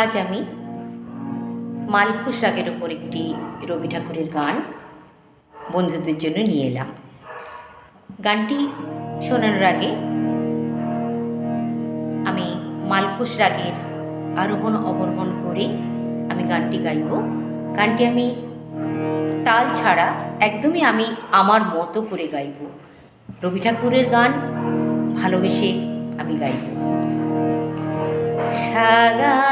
আজ আমি মালকুশ রাগের ওপর একটি রবি ঠাকুরের গান বন্ধুদের জন্য নিয়ে এলাম। গানটি শোনানোর আগে আমি মালকুশ রাগের আরোহণ অবরোহণ করে আমি গানটি গাইব। গানটি আমি তাল ছাড়া একদমই আমি আমার মতো করে গাইব। রবি ঠাকুরের গান ভালোবেসে আমি গাইব। সাগা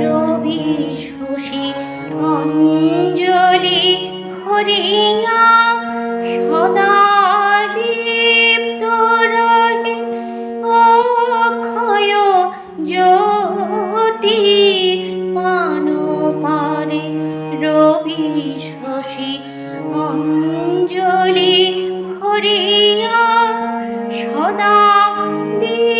রবি শশী অঞ্জলি হরিয়া 党的。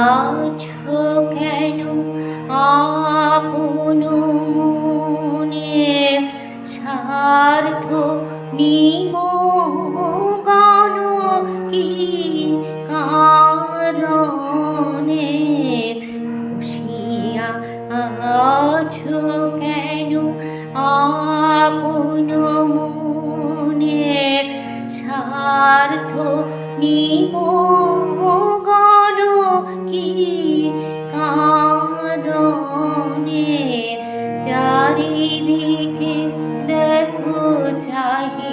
আছো কেন? আপন মনে স্বার্থ নিমগন কি কারণে বসিয়া আছো কেন? আপন মনে স্বার্থ নিমগন চাহি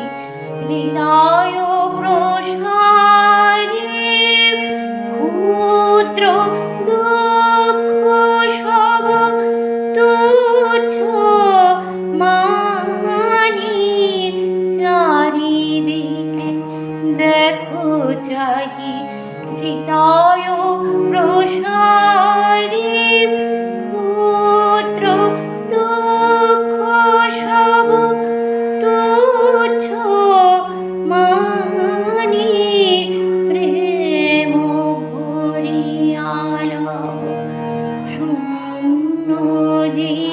হৃদয় প্রসারে ক্ষুদ্র দুঃখ সব তুচ্ছ মানি চারিদিকে দেখো চাহি হৃদয় প্রসারে। তুচ্ছ মানি প্রেম ভরিয়াল শূন্য জীবনে